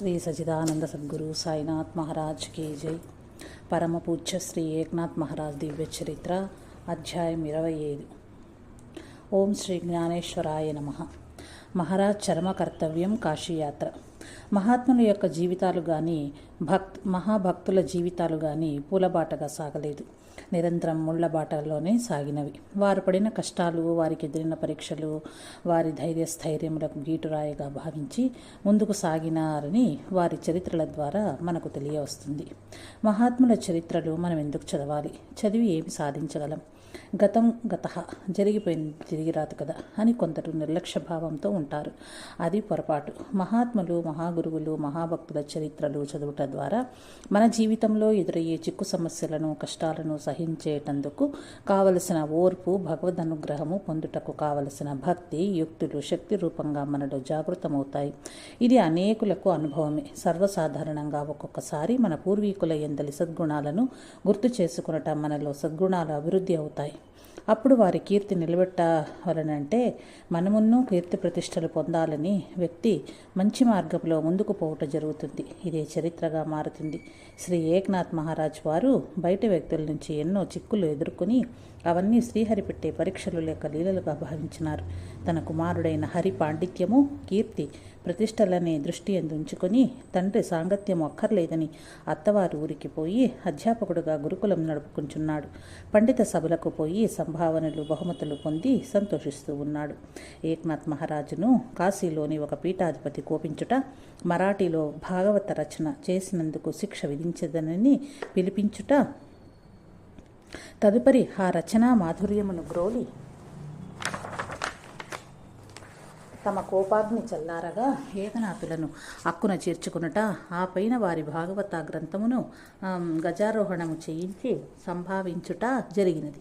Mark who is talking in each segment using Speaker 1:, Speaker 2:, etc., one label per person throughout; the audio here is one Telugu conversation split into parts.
Speaker 1: శ్రీ సచిదానంద సద్గురు సాయినాథ్ మహారాజ్కి జై. పరమ పూజ్య శ్రీ ఏక్నాథ్ మహారాజ్ దివ్య చరిత్ర అధ్యాయం ఇరవై ఐదు. ఓం శ్రీ జ్ఞానేశ్వరాయ నమ. మహారాజ్ చరమ కర్తవ్యం కాశీయాత్ర. మహాత్ముల యొక్క జీవితాలు కానీ భక్ మహాభక్తుల జీవితాలు కానీ పూలబాటగా సాగలేదు. నిరంతరం ముళ్ళబాటల్లోనే సాగినవి. వారు పడిన కష్టాలు వారికి ఎదిరిన పరీక్షలు వారి ధైర్య స్థైర్యములకు గీటురాయిగా భావించి ముందుకు సాగినారని వారి చరిత్రల ద్వారా మనకు తెలియవస్తుంది. మహాత్ముల చరిత్రలు మనం ఎందుకు చదవాలి? చదివి ఏమి సాధించగలం? గతం గత జరిగిపోయింది తిరిగి రాదు కదా అని కొందరు నిర్లక్ష్య భావంతో ఉంటారు. అది పొరపాటు. మహాత్ములు మహాగురువులు మహాభక్తుల చరిత్రలు చదువుట ద్వారా మన జీవితంలో ఎదురయ్యే చిక్కు సమస్యలను కష్టాలను సహించేటందుకు కావలసిన ఓర్పు భగవద్ అనుగ్రహము పొందుటకు కావలసిన భక్తి యుక్తులు శక్తి రూపంగా మనలో జాగృతమవుతాయి. ఇది అనేకులకు అనుభవమే. సర్వసాధారణంగా ఒక్కొక్కసారి మన పూర్వీకుల ఎందలి సద్గుణాలను గుర్తు చేసుకునటం మనలో సద్గుణాలు అభివృద్ధి అవుతాయి. అప్పుడు వారి కీర్తి నిలబెట్టాలనంటే మనమున్నూ కీర్తి ప్రతిష్టలు పొందాలని వ్యక్తి మంచి మార్గంలో ముందుకు పోవటం జరుగుతుంది. ఇదే చరిత్రగా మారుతుంది. శ్రీ ఏక్నాథ్ మహారాజ్ వారు బయట వ్యక్తుల నుంచి ఎన్నో చిక్కులు ఎదుర్కొని అవన్నీ శ్రీహరి పెట్టే పరీక్షలు లేక లీలలుగా భావించినారు. తన కుమారుడైన హరి పాండిత్యము కీర్తి ప్రతిష్టలనే దృష్టి ఉంచుకొని తండ్రి సాంగత్యం అక్కర్లేదని అత్తవారు ఊరికి పోయి అధ్యాపకుడుగా గురుకులం నడుపుకుంటున్నాడు. పండిత సభలకు పోయి సంభావనలు బహుమతులు పొంది సంతోషిస్తూ ఉన్నాడు. ఏక్నాథ్ మహారాజును కాశీలోని ఒక పీఠాధిపతి కోపించుట మరాఠీలో భాగవత రచన చేసినందుకు శిక్ష విధించదనని పిలిపించుట తదుపరి ఆ రచనా మాధుర్యమును గ్రోలి తమ కోపాగ్ని చల్లారగా ఏకనాథులను అక్కున చేర్చుకునుట ఆ పైన వారి భాగవత గ్రంథమును గజారోహణము చేయించి సంభావించుట జరిగినది.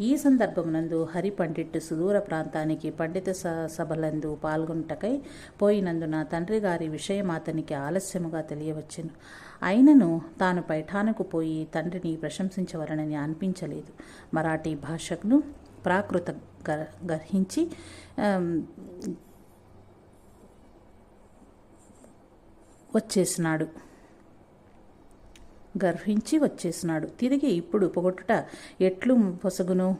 Speaker 1: ఈ సందర్భమునందు హరి పండిట్ సుదూర ప్రాంతానికి పండిత సభలందు పాల్గొనుటకై పోయినందున తండ్రి గారి విషయం అతనికి ఆలస్యముగా తెలియవచ్చును. అయినను తాను పైఠానకు పోయి తండ్రిని ప్రశంసించవలనని అనిపించలేదు. మరాఠీ భాషకును ప్రాకృత గ్రహించి వచ్చేసినాడు. గర్వించి వచ్చేసినాడు. తిరిగి ఇప్పుడు పొగొట్టుట ఎట్లు పొసగును?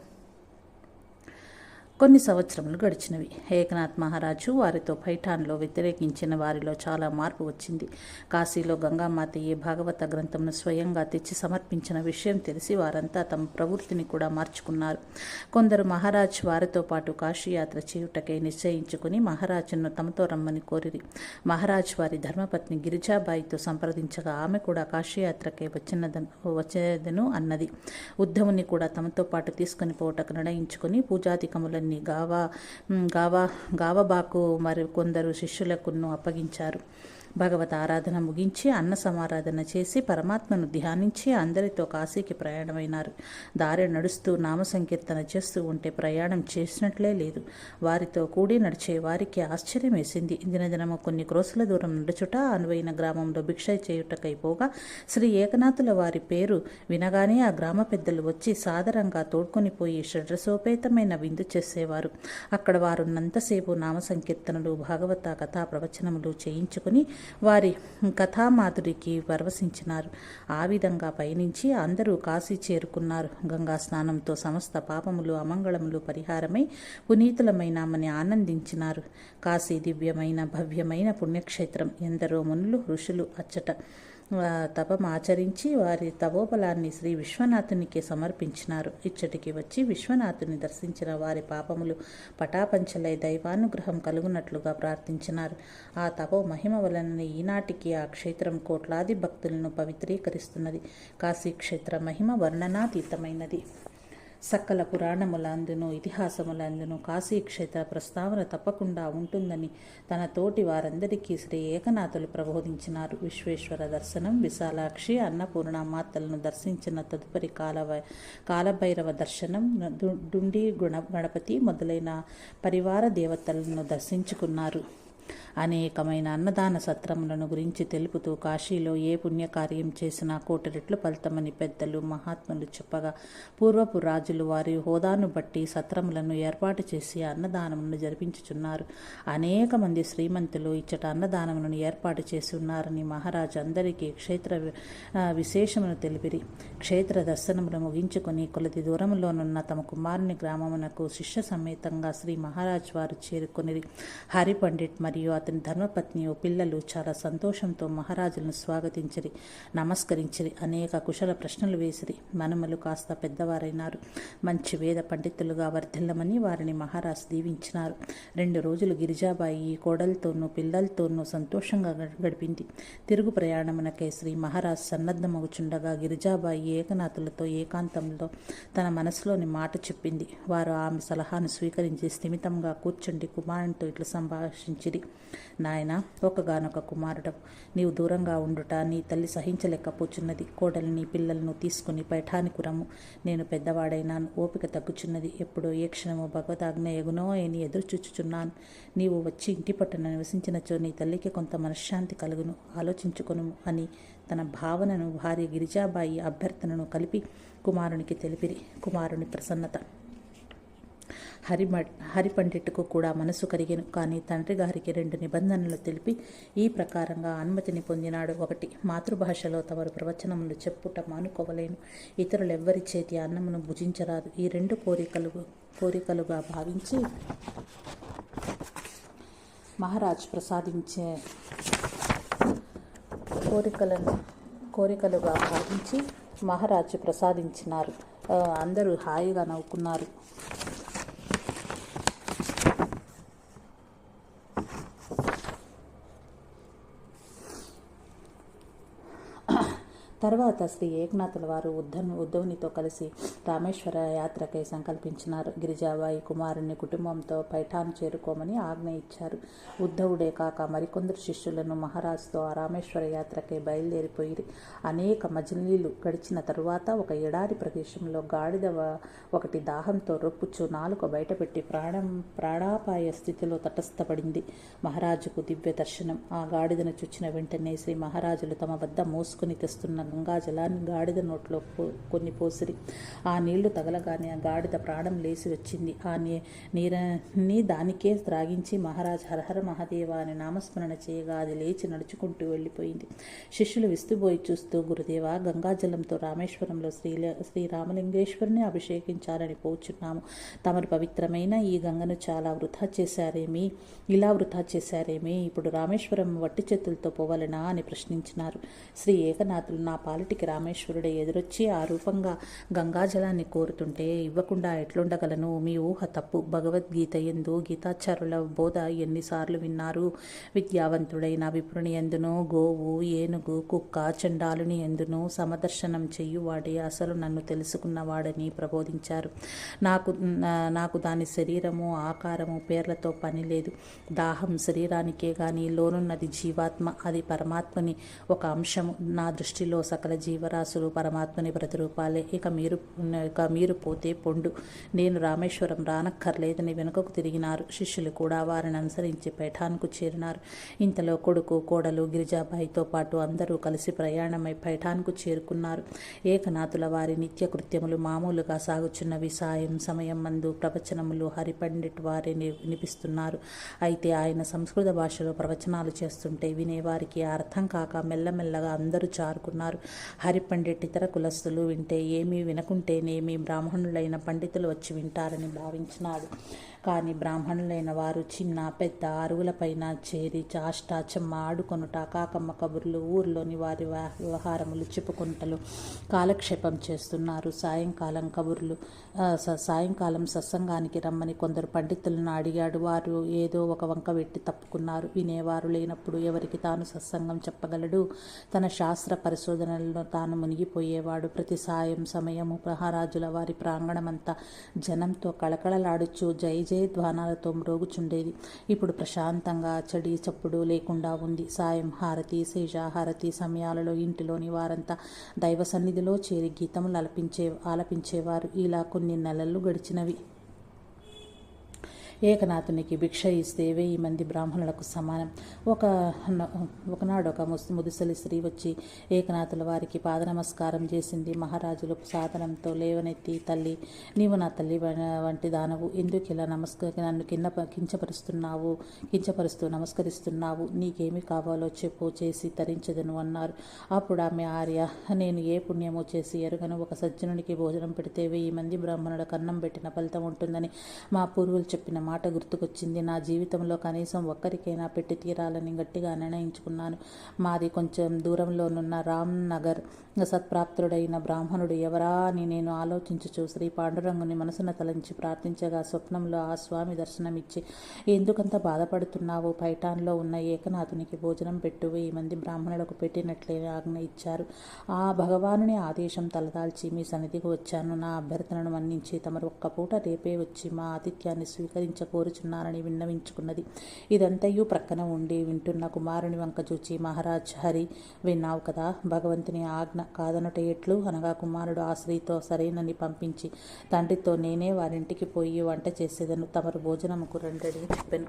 Speaker 1: కొన్ని సంవత్సరములు గడిచినవి. ఏకనాథ్ మహారాజు వారితో పైఠాన్లో వ్యతిరేకించిన వారిలో చాలా మార్పు వచ్చింది. కాశీలో గంగామాత ఏ భాగవత గ్రంథంను స్వయంగా తెచ్చి సమర్పించిన విషయం తెలిసి వారంతా తమ ప్రవృత్తిని కూడా మార్చుకున్నారు. కొందరు మహారాజ్ వారితో పాటు కాశీయాత్ర చేయుటకై నిశ్చయించుకుని మహారాజును తమతో రమ్మని కోరిరి. మహారాజ్ వారి ధర్మపత్ని గిరిజాబాయితో సంప్రదించగా ఆమె కూడా కాశీయాత్రకై వచ్చినదను వచ్చేదను అన్నది. ఉద్ధవుని కూడా తమతో పాటు తీసుకుని పోవటకు నిర్ణయించుకుని పూజాధికములను కొన్ని గావా గావా గావబాకు మరి కొందరు శిష్యులకును అప్పగించారు. భగవత ఆరాధన ముగించి అన్న సమారాధన చేసి పరమాత్మను ధ్యానించి అందరితో కాశీకి ప్రయాణమైనారు. దారి నడుస్తూ నామ సంకీర్తన చేస్తూ ఉంటే ప్రయాణం చేసినట్లే లేదు. వారితో కూడి నడిచే వారికి ఆశ్చర్యం వేసింది దినదినము కొన్ని క్రోసుల దూరం నడుచుట అనువైన గ్రామంలో భిక్ష చేయుటకైపోగా శ్రీ ఏకనాథుల వారి పేరు వినగానే ఆ గ్రామ పెద్దలు వచ్చి సాదరంగా తోడ్కొని పోయి షడ్రసోపేతమైన విందు చేసేవారు. అక్కడ వారున్నంతసేపు నామ సంకీర్తనలు భాగవత కథా ప్రవచనములు చేయించుకుని వారి కథామాధురికి పరవశించినారు ఆ విధంగా పయనించి అందరూ కాశీ చేరుకున్నారు. గంగా స్నానంతో సమస్త పాపములు అమంగళములు పరిహారమై పునీతులమైనామని ఆనందించినారు. కాశీ దివ్యమైన భవ్యమైన పుణ్యక్షేత్రం. ఎందరో మునులు ఋషులు అచ్చట తపమాచరించి వారి తపోబలాన్ని శ్రీ విశ్వనాథునికి సమర్పించినారు. ఇచ్చటికి వచ్చి విశ్వనాథుని దర్శించిన వారి పాపములు పటాపంచలై దైవానుగ్రహం కలుగునట్లుగా ప్రార్థించినారు. ఆ తపో మహిమ వలన ఈనాటికి ఆ క్షేత్రం కోట్లాది భక్తులను పవిత్రీకరిస్తున్నది. కాశీ క్షేత్ర మహిమ వర్ణనాతీతమైనది. సకల పురాణములందును ఇతిహాసములందును కాశీక్షేత్ర ప్రస్తావన తప్పకుండా ఉంటుందని తన తోటి వారందరికీ శ్రీ ఏకనాథులు ప్రబోధించినారు. విశ్వేశ్వర దర్శనం విశాలాక్షి అన్నపూర్ణ మాతలను దర్శించిన తదుపరి కాల కాలభైరవ దర్శనం డుండి గుణ గణపతి మొదలైన పరివార దేవతలను దర్శించుకున్నారు. అనేకమైన అన్నదాన సత్రములను గురించి తెలుపుతూ కాశీలో ఏ పుణ్యకార్యం చేసినా కోటి రెట్లు ఫలితమని పెద్దలు మహాత్ములు చెప్పగా పూర్వపు రాజులు వారి హోదాను బట్టి సత్రములను ఏర్పాటు చేసి అన్నదానములను జరిపించుచున్నారు. అనేక మంది శ్రీమంతులు ఇచ్చట అన్నదానములను ఏర్పాటు చేసి ఉన్నారని మహారాజు అందరికీ క్షేత్ర విశేషమును తెలిపిరి. క్షేత్ర దర్శనములు ముగించుకొని కొలది దూరంలోనున్న తమ కుమారుని గ్రామమునకు శిష్య సమేతంగా శ్రీ మహారాజ్ వారు చేరుకొనిరి. హరి పండిట్ మరియు అతని ధర్మపత్ని పిల్లలు చాలా సంతోషంతో మహారాజులను స్వాగతించిరి నమస్కరించిరి అనేక కుశల ప్రశ్నలు వేసిరి. మనమలు కాస్త పెద్దవారైనారు. మంచి వేద పండితులుగా వర్ధిల్లమని వారిని మహారాజు దీవించినారు. రెండు రోజులు గిరిజాబాయి కోడలతోనూ పిల్లలతోనూ సంతోషంగా గడిపింది. తిరుగు ప్రయాణమునకే శ్రీ మహారాజ్ సన్నద్ధమగుచుండగా గిరిజాబాయి ఏకనాథులతో ఏకాంతంలో తన మనసులోని మాట చెప్పింది. వారు ఆమె సలహాను స్వీకరించి స్థిమితంగా కూర్చుండి కుమారునితో ఇట్లు సంభాషించిరి. నాయన ఒకగానొక కుమారుడు నీవు దూరంగా ఉండుట నీ తల్లి సహించలేకపోచున్నది. కోడలిని పిల్లలను తీసుకుని పైఠానికి రమ్ము. నేను పెద్దవాడైనాను ఓపిక తగ్గుచున్నది. ఎప్పుడో ఏ క్షణము భగవదాజ్ఞ ఎగునో అని ఎదురుచూచుచున్నాను. నీవు వచ్చి ఇంటి పట్టున నివసించినచో నీ తల్లికి కొంత మనశ్శాంతి కలుగును. ఆలోచించుకొను అని తన భావనను భార్య గిరిజాబాయి అభ్యర్థనను కలిపి కుమారునికి తెలిపిరి. కుమారుని ప్రసన్నత హరి హరి పండిట్కు కూడా మనసు కరిగిన. కానీ తండ్రి గారికి రెండు నిబంధనలు తెలిపి ఈ ప్రకారంగా అనుమతిని పొందినాడు. ఒకటి మాతృభాషలో తమరు ప్రవచనములు చెప్పుట మానుకోవలేను. ఇతరులెవ్వరి చేతి అన్నమును భుజించరాదు. ఈ రెండు కోరికలు కోరికలుగా భావించి మహారాజ్ ప్రసాదించే కోరికలను కోరికలుగా భావించి మహారాజు ప్రసాదించినారు. అందరూ హాయిగా నవ్వుకున్నారు. తర్వాత శ్రీ ఏకనాథుల వారు ఉద్ధవ్ ఉద్ధవునితో కలిసి రామేశ్వర యాత్రకై సంకల్పించినారు. గిరిజాబాయి కుమారుని కుటుంబంతో పైఠాన్ చేరుకోమని ఆజ్ఞ ఇచ్చారు. ఉద్ధవుడే కాక మరికొందరు శిష్యులను మహారాజుతో ఆ రామేశ్వర యాత్రకై బయలుదేరిపోయి అనేక మజిలీలు గడిచిన తరువాత ఒక ఎడారి ప్రదేశంలో గాడిద ఒకటి దాహంతో రొప్పుచు నాలుక బయటపెట్టి ప్రాణం ప్రాణాపాయ స్థితిలో తటస్థపడింది. మహారాజుకు దివ్య దర్శనం. ఆ గాడిదను చూచిన వెంటనే శ్రీ మహారాజులు తమ వద్ద మోసుకుని తెస్తున్న గంగాజలాన్ని గాడిద నోట్లో కొన్ని పోసిరి. ఆ నీళ్ళు తగలగానే ఆ గాడిద ప్రాణం లేచి వచ్చింది. ఆ నీరని దానికే త్రాగించి మహారాజ్ హరహర మహాదేవ అని నామస్మరణ చేయగా అది లేచి నడుచుకుంటూ వెళ్ళిపోయింది. శిష్యులు విస్తుబోయి చూస్తూ గురుదేవ గంగాజలంతో రామేశ్వరంలో శ్రీ శ్రీ రామలింగేశ్వరిని అభిషేకించాలని పోచున్నాము. తమరు పవిత్రమైన ఈ గంగను చాలా వృధా చేశారేమి? ఇలా వృధా చేశారేమి? ఇప్పుడు రామేశ్వరం వట్టి చేతులతో పోవాలనా? అని ప్రశ్నించినారు. శ్రీ ఏకనాథులు నా పాలిటికి రామేశ్వరుడే ఎదురొచ్చి ఆ రూపంగా గంగాజలాన్ని కోరుతుంటే ఇవ్వకుండా ఎట్లుండగలను? మీ ఊహ తప్పు. భగవద్గీత ఎందు గీతాచారుల బోధ ఎన్నిసార్లు విన్నారు. విద్యావంతుడైన విప్రుని ఎందునో గోవు ఏనుగు కుక్క చండాలుని ఎందునో సమదర్శనం చెయ్యువాడే అసలు నన్ను తెలుసుకున్నవాడని ప్రబోధించారు. నాకు నాకు దాని శరీరము ఆకారము పేర్లతో పని లేదు. దాహం శరీరానికే కానీ లోనున్నది జీవాత్మ. అది పరమాత్మని ఒక అంశము. నా దృష్టిలో సకల జీవరాశులు పరమాత్మని ప్రతిరూపాలే ఇక మీరు ఇక మీరు పోతే పొండు. నేను రామేశ్వరం రానక్కర్లేదని వెనుకకు తిరిగినారు. శిష్యులు కూడా వారిని అనుసరించి పైఠాన్కు చేరినారు. ఇంతలో కొడుకు కోడలు గిరిజాబాయితో పాటు అందరూ కలిసి ప్రయాణమై పైఠాన్కు చేరుకున్నారు. ఏకనాథుల వారి నిత్య కృత్యములు మామూలుగా సాగుచున్నవి. సాయం సమయం మందు ప్రవచనములు హరిపండిట్ వారి వినిపిస్తున్నారు. అయితే ఆయన సంస్కృత భాషలో ప్రవచనాలు చేస్తుంటే వినేవారికి అర్థం కాక మెల్లమెల్లగా అందరూ చారుకున్నారు. హరిపండిట్ ఇతర కులస్తులు వింటే ఏమీ వినకుంటేనేమి బ్రాహ్మణులైన పండితులు వచ్చి వింటారని భావించినాడు. కానీ బ్రాహ్మణులైన వారు చిన్న పెద్ద అరువులపైన చేరి చాష్టాచమ్మ ఆడుకొనుట కాకమ్మ కబుర్లు ఊర్లోని వారి వ్యవహారములు చెప్పుకుంటలు కాలక్షేపం చేస్తున్నారు. సాయంకాలం కబుర్లు సాయంకాలం సత్సంగానికి రమ్మని కొందరు పండితులను అడిగాడు. వారు ఏదో ఒక వంక పెట్టి తప్పుకున్నారు. వినేవారు లేనప్పుడు ఎవరికి తాను సత్సంగం చెప్పగలడు? తన శాస్త్ర పరిశోధనలలో తాను మునిగిపోయేవాడు. ప్రతి సాయం సమయము మహారాజుల వారి ప్రాంగణమంతా జనంతో కళకళలాడుచు జై జయ ధ్వానాలతో మ్రోగుచుండేది ఇప్పుడు ప్రశాంతంగా చడి చప్పుడు లేకుండా ఉంది. సాయం హారతి శేష హారతి సమయాలలో ఇంటిలోని వారంతా దైవ సన్నిధిలో చేరి గీతములు అలపించే ఆలపించేవారు. ఇలా కొన్ని నెలలు గడిచినవి. ఏకనాథునికి భిక్ష ఇస్తే వెయ్యి మంది బ్రాహ్మణులకు సమానం. ఒక ఒకనాడు ఒక ముస్ ముదుసలి స్త్రీ వచ్చి ఏకనాథుల వారికి పాద నమస్కారం చేసింది. మహారాజులు సాధనంతో లేవనెత్తి తల్లి నీవు నా తల్లి వంటి దానవు. ఎందుకు ఇలా నమస్క నన్ను కింద కించపరుస్తున్నావు? కించపరుస్తూ నమస్కరిస్తున్నావు? నీకేమి కావాలో చెప్పు చేసి తరించదను అన్నారు. అప్పుడు ఆమె ఆర్య నేను ఏ పుణ్యమో చేసి ఎరుగను. ఒక సజ్జనునికి భోజనం పెడితే వెయ్యి మంది బ్రాహ్మణులకు అన్నం పెట్టిన ఫలితం ఉంటుందని మా పూర్వులు చెప్పిన మాట గుర్తుకొచ్చింది. నా జీవితంలో కనీసం ఒక్కరికైనా పెట్టి తీరాలని గట్టిగా నిర్ణయించుకున్నాను. మాది కొంచెం దూరంలోనున్న రామ్ నగర్ సత్ప్రాప్తుడైన బ్రాహ్మణుడు ఎవరా అని నేను ఆలోచించుచు శ్రీ పాండురంగుని మనసున తలంచి ప్రార్థించగా స్వప్నంలో ఆ స్వామి దర్శనమిచ్చి ఎందుకంత బాధపడుతున్నావు? పైఠాన్లో ఉన్న ఏకనాథునికి భోజనం పెట్టు. వెయ్యి మంది బ్రాహ్మణులకు పెట్టినట్లే ఆజ్ఞ ఇచ్చారు. ఆ భగవానుని ఆదేశం తలదాల్చి మీ సన్నిధికి వచ్చాను. నా అభ్యర్థనను మన్నించి తమరు ఒక్క పూట రేపే వచ్చి మా ఆతిథ్యాన్ని స్వీకరించి క్షమించకోరుచున్నానని విన్నవించుకున్నది. ఇదంతయు ప్రక్కన ఉండి వింటున్న కుమారుని వంక చూచి మహారాజ్ హరి విన్నావు కదా భగవంతుని ఆజ్ఞ కాదనట ఎట్లు అనగా కుమారుడు ఆ స్త్రీతో సరేనని పంపించి తండ్రితో నేనే వారింటికి పోయి వంట చేసేదను తమరు భోజనముకు రండని చెప్పాను.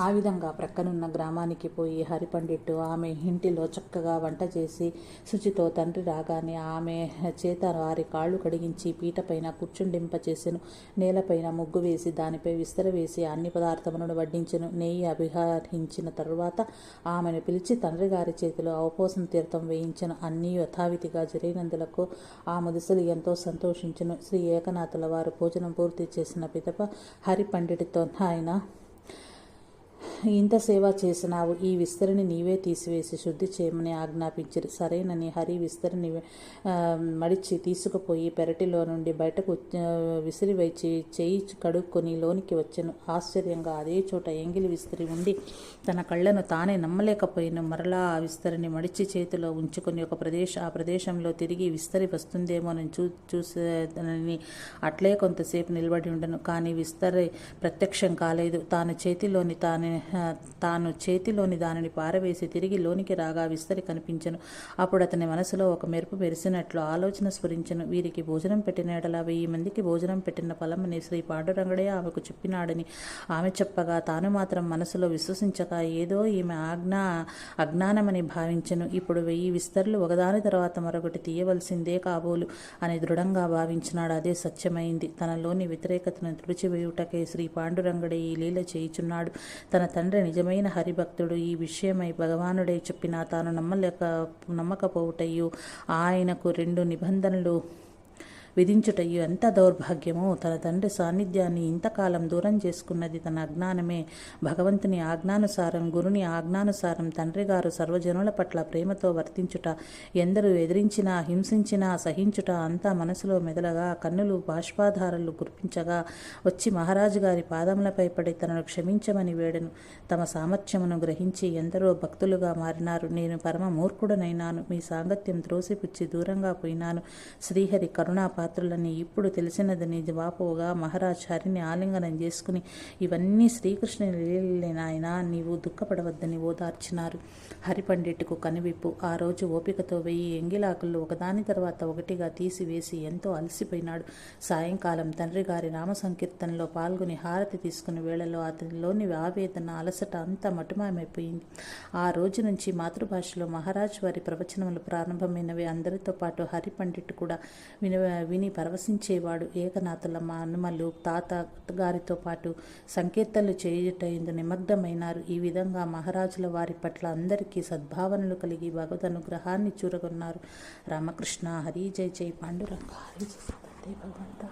Speaker 1: ఆ విధంగా ప్రక్కనున్న గ్రామానికి పోయి హరిపండిట్టు ఆమె ఇంటిలో చక్కగా వంట చేసి శుచితో తండ్రి రాగానే ఆమె చేత వారి కాళ్ళు కడిగించి పీటపైన కూర్చుండింప చేసెను. నేలపైన ముగ్గు వేసి దానిపై విస్తరవేసి అన్ని పదార్థములను వడ్డించెను. నెయ్యి అభిహరించిన తరువాత ఆమెను పిలిచి తండ్రి గారి చేతిలో అవపోసం తీర్థం వేయించెను. అన్నీ యథావిధిగా జరిగినందులకు ఆ ముదుసలి ఎంతో సంతోషించెను. శ్రీ ఏకనాథుల వారు భోజనం పూర్తి చేసిన పిదప హరి పండితుడితో ఆయన ఇంత సేవ చేసినావు ఈ విస్తరిని నీవే తీసివేసి శుద్ధి చేయమని ఆజ్ఞాపించారు. సరేనని హరి విస్తరిని మడిచి తీసుకుపోయి పెరటిలో నుండి బయటకు విసిరివైచి చేయి కడుక్కొని లోనికి వచ్చెను. ఆశ్చర్యంగా అదే చోట ఎంగిలి విస్తరి ఉండి తన కళ్ళను తానే నమ్మలేకపోయిన మరలా ఆ విస్తరిని మడిచి చేతిలో ఉంచుకొని ఒక ప్రదేశ ఆ ప్రదేశంలో తిరిగి విస్తరి వస్తుందేమోనని చూ చూసేదని అట్లే కొంతసేపు నిలబడి ఉండను. కానీ విస్తరి ప్రత్యక్షం కాలేదు. తాను చేతిలోని తాను తాను చేతిలోని దానిని పారవేసి తిరిగి లోనికి రాగా విస్తరి కనిపించను. అప్పుడు అతని మనసులో ఒక మెరుపు మెరిసినట్లు ఆలోచన స్ఫురించను. వీరికి భోజనం పెట్టిన ఎడల వెయ్యి మందికి భోజనం పెట్టిన ఫలమని శ్రీ పాండురంగడే ఆమెకు చెప్పినాడని ఆమె చెప్పగా తాను మాత్రం మనసులో విశ్వసించక ఏదో ఈమె ఆజ్ఞ అజ్ఞానమని భావించను. ఇప్పుడు వెయ్యి విస్తరులు ఒకదాని తర్వాత మరొకటి తీయవలసిందే కాబోలు అని దృఢంగా భావించినాడు. అదే సత్యమైంది. తనలోని వ్యతిరేకతను తుడిచివేయుటకే శ్రీ పాండురంగడే ఈ లీల చేయుచున్నాడు. తన తండ్రి నిజమైన హరిభక్తుడు. ఈ విషయమై భగవానుడే చెప్పినా తాను నమ్మలేక నమ్మకపోవుటయు ఆయనకు రెండు నిబంధనలు విధించుటయ్యు ఎంత దౌర్భాగ్యమో తన తండ్రి సాన్నిధ్యాన్ని ఇంతకాలం దూరం చేసుకున్నది తన అజ్ఞానమే. భగవంతుని ఆజ్ఞానుసారం గురుని ఆజ్ఞానుసారం తండ్రి గారు సర్వజనుల పట్ల ప్రేమతో వర్తించుట ఎందరు ఎదిరించినా హింసించినా సహించుట అంతా మనసులో మెదలగా కన్నులు బాష్పాధారలు కురిపించగా వచ్చి మహారాజు గారి పాదములపై పడి తనను క్షమించమని వేడను. తమ సామర్థ్యమును గ్రహించి ఎందరో భక్తులుగా మారినారు. నేను పరమ మూర్ఖుడనైనాను. మీ సాంగత్యం త్రోసిపుచ్చి దూరంగా పోయినాను. శ్రీహరి కరుణా పాత్రులని ఇప్పుడు తెలిసినదని వాపోగా మహారాజ్ హరిని ఆలింగనం చేసుకుని ఇవన్నీ శ్రీకృష్ణుని లీలలే నాయన నీవు దుఃఖపడవద్దని ఓదార్చినారు. హరిపండిట్కు కనువిప్పు. ఆ రోజు ఓపికతో వెయ్యి ఎంగిలాకులు ఒకదాని తర్వాత ఒకటిగా తీసివేసి ఎంతో అలసిపోయినాడు. సాయంకాలం తండ్రి గారి నామ సంకీర్తనలో పాల్గొని హారతి తీసుకుని వేళలో అతనిలోని ఆవేదన అలసట అంతా మటుమామైపోయింది ఆ రోజు నుంచి మాతృభాషలో మహారాజ్ వారి ప్రవచనములు ప్రారంభమైనవి. అందరితో పాటు హరి పండిట్ కూడా విన విని పరవశించేవాడు ఏకనాథుల మా హనుమలు తాత గారితో పాటు సంకీర్తనలు చేయుటైందు నిమగ్నమైనారు. ఈ విధంగా మహారాజుల వారి పట్ల అందరికీ సద్భావనలు కలిగి భగవద్ అనుగ్రహాన్ని చూరగొన్నారు. రామకృష్ణ హరి జై జై పాండురంగ హరి జై భగవంతా.